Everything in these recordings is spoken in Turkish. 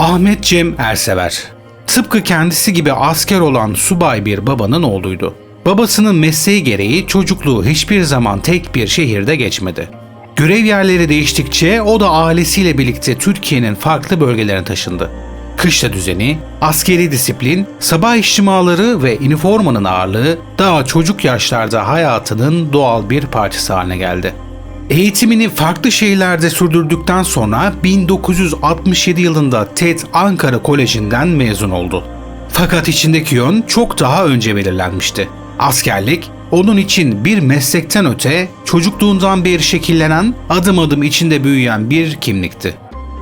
Ahmet Cem Ersever Tıpkı kendisi gibi asker olan subay bir babanın oğluydu. Babasının mesleği gereği çocukluğu hiçbir zaman tek bir şehirde geçmedi. Görev yerleri değiştikçe o da ailesiyle birlikte Türkiye'nin farklı bölgelerine taşındı. Kışla düzeni, askeri disiplin, sabah içtimaları ve üniformanın ağırlığı daha çocuk yaşlarda hayatının doğal bir parçası haline geldi. Eğitimini farklı şehirlerde sürdürdükten sonra 1967 yılında TED Ankara Koleji'nden mezun oldu. Fakat içindeki yön çok daha önce belirlenmişti. Askerlik onun için bir meslekten öte çocukluğundan beri şekillenen, adım adım içinde büyüyen bir kimlikti.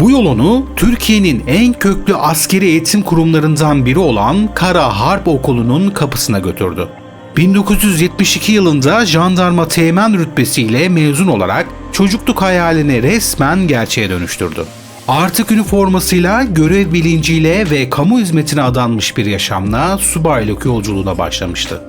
Bu yolunu Türkiye'nin en köklü askeri eğitim kurumlarından biri olan Kara Harp Okulu'nun kapısına götürdü. 1972 yılında jandarma teğmen rütbesiyle mezun olarak çocukluk hayalini resmen gerçeğe dönüştürdü. Artık üniformasıyla, görev bilinciyle ve kamu hizmetine adanmış bir yaşamla subaylık yolculuğuna başlamıştı.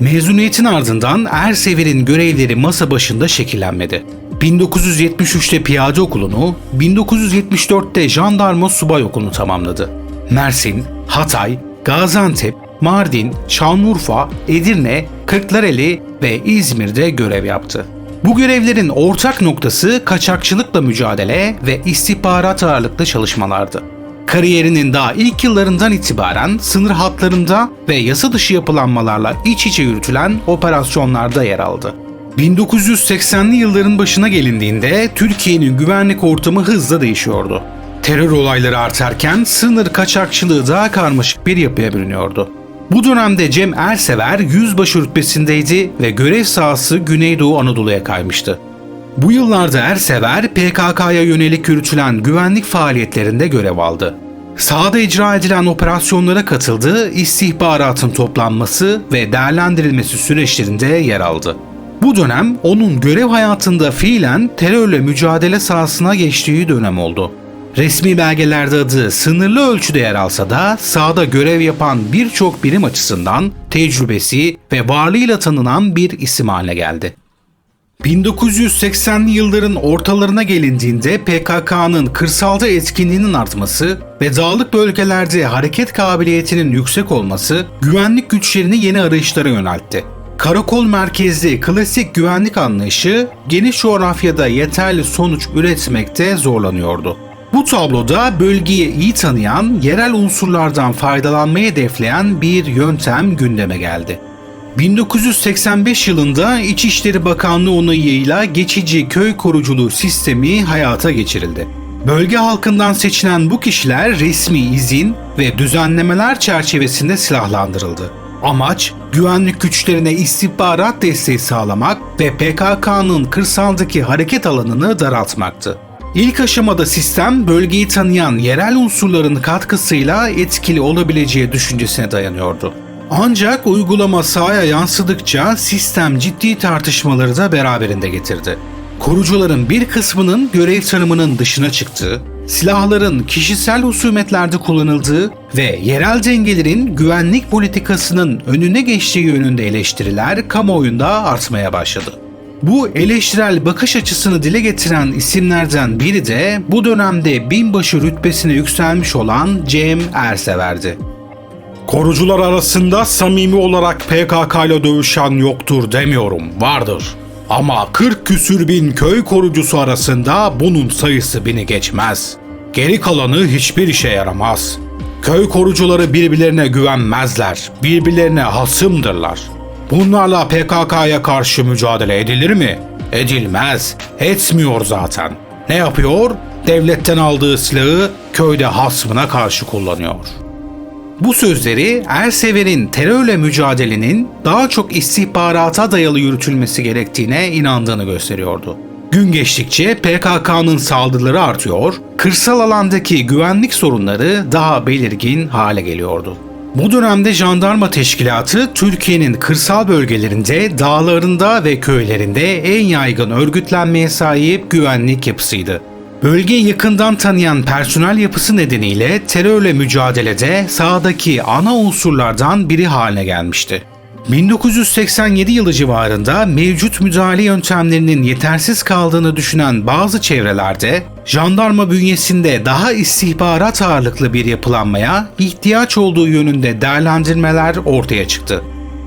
Mezuniyetin ardından Ersever'in görevleri masa başında şekillenmedi. 1973'te piyade okulunu, 1974'te jandarma subay okulunu tamamladı. Mersin, Hatay, Gaziantep, Mardin, Şanlıurfa, Edirne, Kırklareli ve İzmir'de görev yaptı. Bu görevlerin ortak noktası kaçakçılıkla mücadele ve istihbarat ağırlıklı çalışmalardı. Kariyerinin daha ilk yıllarından itibaren sınır hatlarında ve yasa dışı yapılanmalarla iç içe yürütülen operasyonlarda yer aldı. 1980'li yılların başına gelindiğinde Türkiye'nin güvenlik ortamı hızla değişiyordu. Terör olayları artarken sınır kaçakçılığı daha karmaşık bir yapıya bürünüyordu. Bu dönemde Cem Ersever yüzbaşı rütbesindeydi ve görev sahası Güneydoğu Anadolu'ya kaymıştı. Bu yıllarda Ersever PKK'ya yönelik yürütülen güvenlik faaliyetlerinde görev aldı. Sahada icra edilen operasyonlara katıldı, istihbaratın toplanması ve değerlendirilmesi süreçlerinde yer aldı. Bu dönem onun görev hayatında fiilen terörle mücadele sahasına geçtiği dönem oldu. Resmi belgelerde adı sınırlı ölçüde yer alsa da sahada görev yapan birçok birim açısından tecrübesi ve varlığıyla tanınan bir isim haline geldi. 1980'li yılların ortalarına gelindiğinde PKK'nın kırsalda etkinliğinin artması ve dağlık bölgelerde hareket kabiliyetinin yüksek olması güvenlik güçlerini yeni arayışlara yöneltti. Karakol merkezli klasik güvenlik anlayışı geniş coğrafyada yeterli sonuç üretmekte zorlanıyordu. Bu tabloda bölgeyi iyi tanıyan, yerel unsurlardan faydalanmayı hedefleyen bir yöntem gündeme geldi. 1985 yılında İçişleri Bakanlığı onayıyla geçici köy koruculuğu sistemi hayata geçirildi. Bölge halkından seçilen bu kişiler resmi izin ve düzenlemeler çerçevesinde silahlandırıldı. Amaç güvenlik güçlerine istihbarat desteği sağlamak ve PKK'nın kırsaldaki hareket alanını daraltmaktı. İlk aşamada sistem bölgeyi tanıyan yerel unsurların katkısıyla etkili olabileceği düşüncesine dayanıyordu. Ancak uygulama sahaya yansıdıkça sistem ciddi tartışmaları da beraberinde getirdi. Korucuların bir kısmının görev tanımının dışına çıktığı, silahların kişisel husumetlerde kullanıldığı ve yerel dengelerin güvenlik politikasının önüne geçtiği yönünde eleştiriler kamuoyunda artmaya başladı. Bu eleştirel bakış açısını dile getiren isimlerden biri de bu dönemde binbaşı rütbesine yükselmiş olan Cem Ersever'di. Korucular arasında samimi olarak PKK ile dövüşen yoktur demiyorum, vardır. Ama 40 küsür bin köy korucusu arasında bunun sayısı bini geçmez. Geri kalanı hiçbir işe yaramaz. Köy korucuları birbirlerine güvenmezler, birbirlerine hasımdırlar. Bunlarla PKK'ya karşı mücadele edilir mi? Edilmez, etmiyor zaten. Ne yapıyor? Devletten aldığı silahı köyde hasmına karşı kullanıyor.'' Bu sözleri Ersever'in terörle mücadelenin daha çok istihbarata dayalı yürütülmesi gerektiğine inandığını gösteriyordu. Gün geçtikçe PKK'nın saldırıları artıyor, kırsal alandaki güvenlik sorunları daha belirgin hale geliyordu. Bu dönemde jandarma teşkilatı Türkiye'nin kırsal bölgelerinde, dağlarında ve köylerinde en yaygın örgütlenmeye sahip güvenlik yapısıydı. Bölgeyi yakından tanıyan personel yapısı nedeniyle terörle mücadelede sahadaki ana unsurlardan biri haline gelmişti. 1987 yılı civarında mevcut müdahale yöntemlerinin yetersiz kaldığını düşünen bazı çevrelerde jandarma bünyesinde daha istihbarat ağırlıklı bir yapılanmaya ihtiyaç olduğu yönünde değerlendirmeler ortaya çıktı.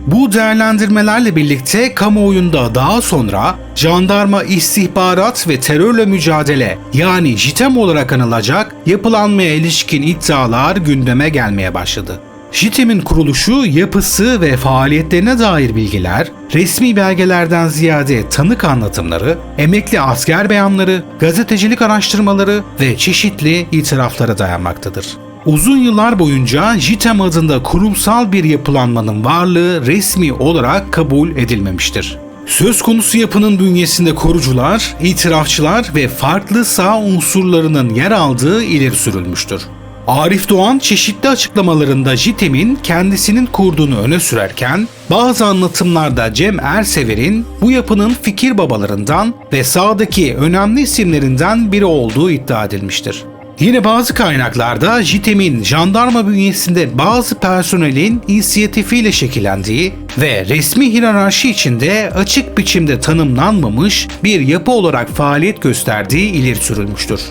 Bu değerlendirmelerle birlikte kamuoyunda daha sonra jandarma istihbarat ve terörle mücadele yani JITEM olarak anılacak yapılanmaya ilişkin iddialar gündeme gelmeye başladı. JITEM'in kuruluşu, yapısı ve faaliyetlerine dair bilgiler, resmi belgelerden ziyade tanık anlatımları, emekli asker beyanları, gazetecilik araştırmaları ve çeşitli itiraflara dayanmaktadır. Uzun yıllar boyunca JITEM adında kurumsal bir yapılanmanın varlığı resmi olarak kabul edilmemiştir. Söz konusu yapının bünyesinde korucular, itirafçılar ve farklı sağ unsurlarının yer aldığı ileri sürülmüştür. Arif Doğan çeşitli açıklamalarında JITEM'in kendisinin kurduğunu öne sürerken bazı anlatımlarda Cem Ersever'in bu yapının fikir babalarından ve sağdaki önemli isimlerinden biri olduğu iddia edilmiştir. Yine bazı kaynaklarda JITEM'in jandarma bünyesinde bazı personelin inisiyatifiyle şekillendiği ve resmi hiyerarşi içinde açık biçimde tanımlanmamış bir yapı olarak faaliyet gösterdiği ileri sürülmüştür.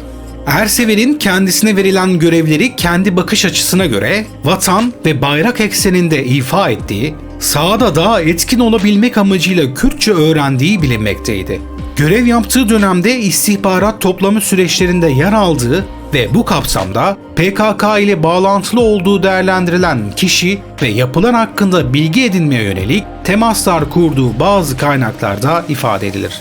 Ersever'in kendisine verilen görevleri kendi bakış açısına göre vatan ve bayrak ekseninde ifa ettiği, sahada daha etkin olabilmek amacıyla Kürtçe öğrendiği bilinmekteydi. Görev yaptığı dönemde istihbarat toplama süreçlerinde yer aldığı ve bu kapsamda PKK ile bağlantılı olduğu değerlendirilen kişi ve yapılan hakkında bilgi edinmeye yönelik temaslar kurduğu bazı kaynaklarda ifade edilir.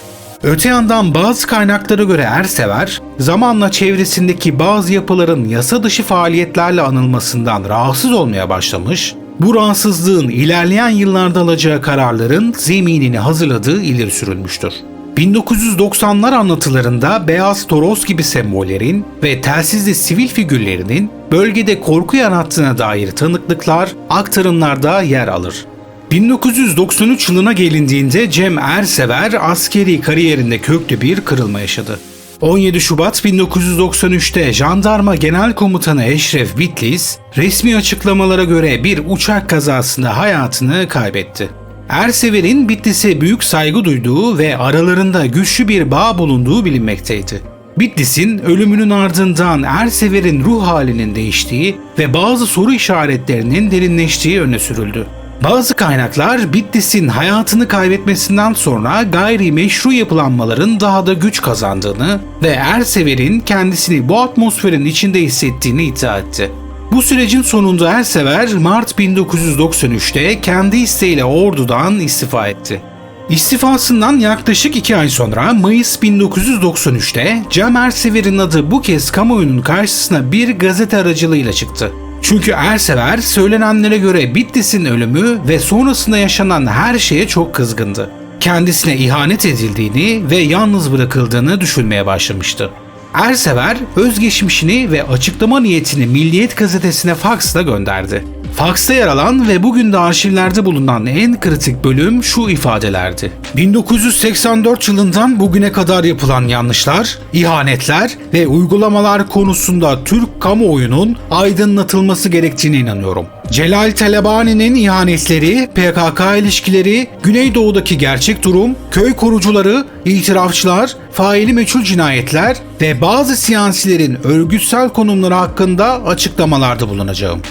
Öte yandan bazı kaynaklara göre Ersever, zamanla çevresindeki bazı yapıların yasa dışı faaliyetlerle anılmasından rahatsız olmaya başlamış, bu rahatsızlığın ilerleyen yıllarda alacağı kararların zeminini hazırladığı ileri sürülmüştür. 1990'lar anlatılarında beyaz toros gibi sembollerin ve telsizli sivil figürlerinin bölgede korku yarattığına dair tanıklıklar aktarımlarda yer alır. 1993 yılına gelindiğinde Cem Ersever askeri kariyerinde köklü bir kırılma yaşadı. 17 Şubat 1993'te Jandarma Genel Komutanı Eşref Bitlis, resmi açıklamalara göre bir uçak kazasında hayatını kaybetti. Ersever'in Bitlis'e büyük saygı duyduğu ve aralarında güçlü bir bağ bulunduğu bilinmekteydi. Bitlis'in ölümünün ardından Ersever'in ruh halinin değiştiği ve bazı soru işaretlerinin derinleştiği öne sürüldü. Bazı kaynaklar Bitlis'in hayatını kaybetmesinden sonra gayri meşru yapılanmaların daha da güç kazandığını ve Ersever'in kendisini bu atmosferin içinde hissettiğini iddia etti. Bu sürecin sonunda Ersever Mart 1993'te kendi isteğiyle ordudan istifa etti. İstifasından yaklaşık iki ay sonra Mayıs 1993'te Cem Ersever'in adı bu kez kamuoyunun karşısına bir gazete aracılığıyla çıktı. Çünkü Ersever söylenenlere göre Bitlis'in ölümü ve sonrasında yaşanan her şeye çok kızgındı. Kendisine ihanet edildiğini ve yalnız bırakıldığını düşünmeye başlamıştı. Ersever özgeçmişini ve açıklama niyetini Milliyet gazetesine faksla gönderdi. Faksta yer alan ve bugün de arşivlerde bulunan en kritik bölüm şu ifadelerdi. 1984 yılından bugüne kadar yapılan yanlışlar, ihanetler ve uygulamalar konusunda Türk kamuoyunun aydınlatılması gerektiğine inanıyorum. Celal Telebani'nin ihanetleri, PKK ilişkileri, Güneydoğu'daki gerçek durum, köy korucuları, itirafçılar, faili meçhul cinayetler ve bazı siyasilerin örgütsel konumları hakkında açıklamalarda bulunacağım.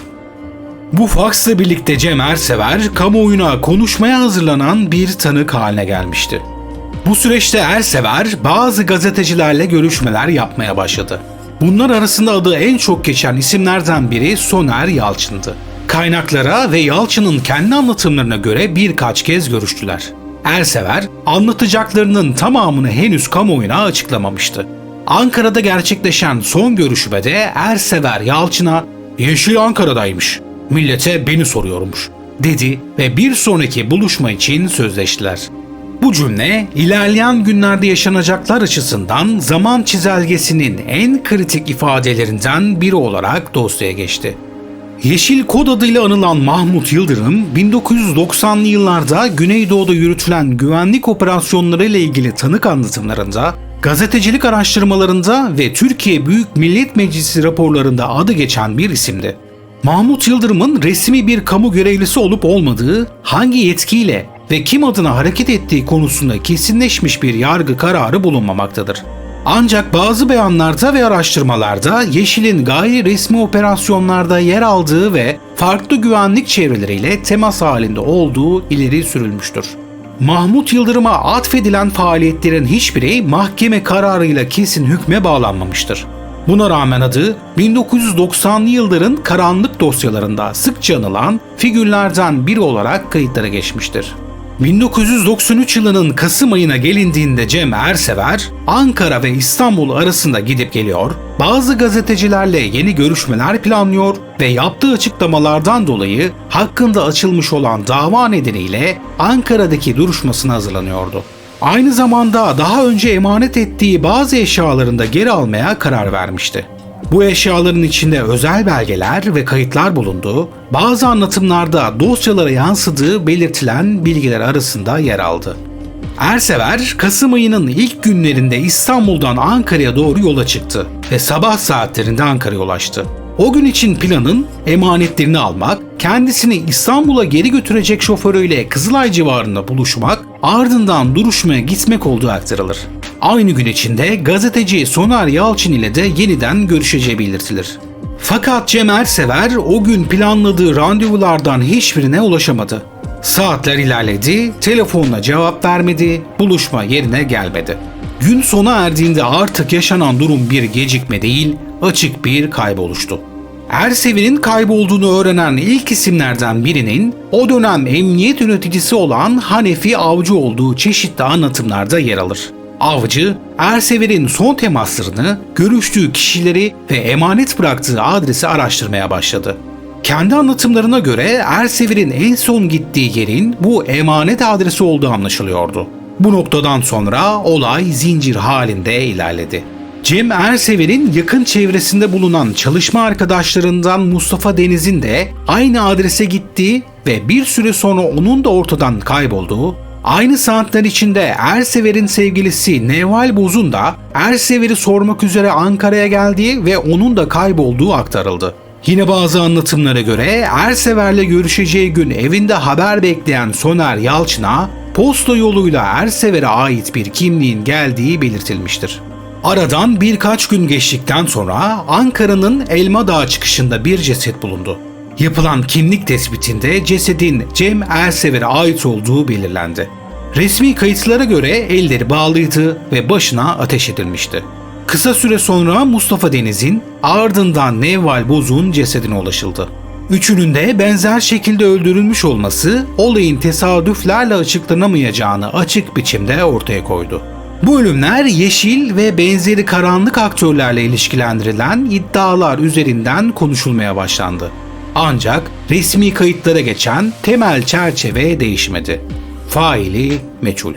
Bu faksla birlikte Cem Ersever kamuoyuna konuşmaya hazırlanan bir tanık haline gelmişti. Bu süreçte Ersever bazı gazetecilerle görüşmeler yapmaya başladı. Bunlar arasında adı en çok geçen isimlerden biri Soner Yalçın'dı. Kaynaklara ve Yalçın'ın kendi anlatımlarına göre birkaç kez görüştüler. Ersever anlatacaklarının tamamını henüz kamuoyuna açıklamamıştı. Ankara'da gerçekleşen son görüşmede Ersever Yalçın'a Yeşil Ankara'daymış millete beni soruyormuş dedi ve bir sonraki buluşma için sözleştiler. Bu cümle ilerleyen günlerde yaşanacaklar açısından zaman çizelgesinin en kritik ifadelerinden biri olarak dosyaya geçti. Yeşil kod adıyla anılan Mahmut Yıldırım, 1990'lı yıllarda Güneydoğu'da yürütülen güvenlik operasyonları ile ilgili tanık anlatımlarında, gazetecilik araştırmalarında ve Türkiye Büyük Millet Meclisi raporlarında adı geçen bir isimdi. Mahmut Yıldırım'ın resmi bir kamu görevlisi olup olmadığı, hangi yetkiyle ve kim adına hareket ettiği konusunda kesinleşmiş bir yargı kararı bulunmamaktadır. Ancak bazı beyanlarda ve araştırmalarda Yeşil'in gayri resmi operasyonlarda yer aldığı ve farklı güvenlik çevreleriyle temas halinde olduğu ileri sürülmüştür. Mahmut Yıldırım'a atfedilen faaliyetlerin hiçbiri mahkeme kararıyla kesin hükme bağlanmamıştır. Buna rağmen adı 1990'lı yılların karanlık dosyalarında sıkça anılan figürlerden biri olarak kayıtlara geçmiştir. 1993 yılının Kasım ayına gelindiğinde Cem Ersever, Ankara ve İstanbul arasında gidip geliyor, bazı gazetecilerle yeni görüşmeler planlıyor ve yaptığı açıklamalardan dolayı hakkında açılmış olan dava nedeniyle Ankara'daki duruşmasına hazırlanıyordu. Aynı zamanda daha önce emanet ettiği bazı eşyalarını da geri almaya karar vermişti. Bu eşyaların içinde özel belgeler ve kayıtlar bulunduğu, bazı anlatımlarda dosyalara yansıdığı belirtilen bilgiler arasında yer aldı. Ersever, Kasım ayının ilk günlerinde İstanbul'dan Ankara'ya doğru yola çıktı ve sabah saatlerinde Ankara'ya ulaştı. O gün için planın emanetlerini almak, kendisini İstanbul'a geri götürecek şoförüyle Kızılay civarında buluşmak, ardından duruşmaya gitmek olduğu aktarılır. Aynı gün içinde gazeteci Soner Yalçın ile de yeniden görüşeceği belirtilir. Fakat Cem Ersever o gün planladığı randevulardan hiçbirine ulaşamadı. Saatler ilerledi, telefonla cevap vermedi, buluşma yerine gelmedi. Gün sona erdiğinde artık yaşanan durum bir gecikme değil, açık bir kayboluştu. Ersever'in kaybolduğunu öğrenen ilk isimlerden birinin o dönem emniyet yöneticisi olan Hanefi Avcı olduğu çeşitli anlatımlarda yer alır. Avcı, Ersever'in son temaslarını, görüştüğü kişileri ve emanet bıraktığı adresi araştırmaya başladı. Kendi anlatımlarına göre Ersever'in en son gittiği yerin bu emanet adresi olduğu anlaşılıyordu. Bu noktadan sonra olay zincir halinde ilerledi. Cem Ersever'in yakın çevresinde bulunan çalışma arkadaşlarından Mustafa Deniz'in de aynı adrese gittiği ve bir süre sonra onun da ortadan kaybolduğu, aynı saatler içinde Ersever'in sevgilisi Neval Boz'un da Ersever'i sormak üzere Ankara'ya geldiği ve onun da kaybolduğu aktarıldı. Yine bazı anlatımlara göre Ersever'le görüşeceği gün evinde haber bekleyen Soner Yalçın'a posta yoluyla Ersever'e ait bir kimliğin geldiği belirtilmiştir. Aradan birkaç gün geçtikten sonra Ankara'nın Elma Dağı çıkışında bir ceset bulundu. Yapılan kimlik tespitinde cesedin Cem Ersever'e ait olduğu belirlendi. Resmi kayıtlara göre elleri bağlıydı ve başına ateş edilmişti. Kısa süre sonra Mustafa Deniz'in ardından Nevval Bozuk'un cesedine ulaşıldı. Üçünün de benzer şekilde öldürülmüş olması olayın tesadüflerle açıklanamayacağını açık biçimde ortaya koydu. Bu ölümler yeşil ve benzeri karanlık aktörlerle ilişkilendirilen iddialar üzerinden konuşulmaya başlandı. Ancak resmi kayıtlara geçen temel çerçeve değişmedi. Faili meçhul.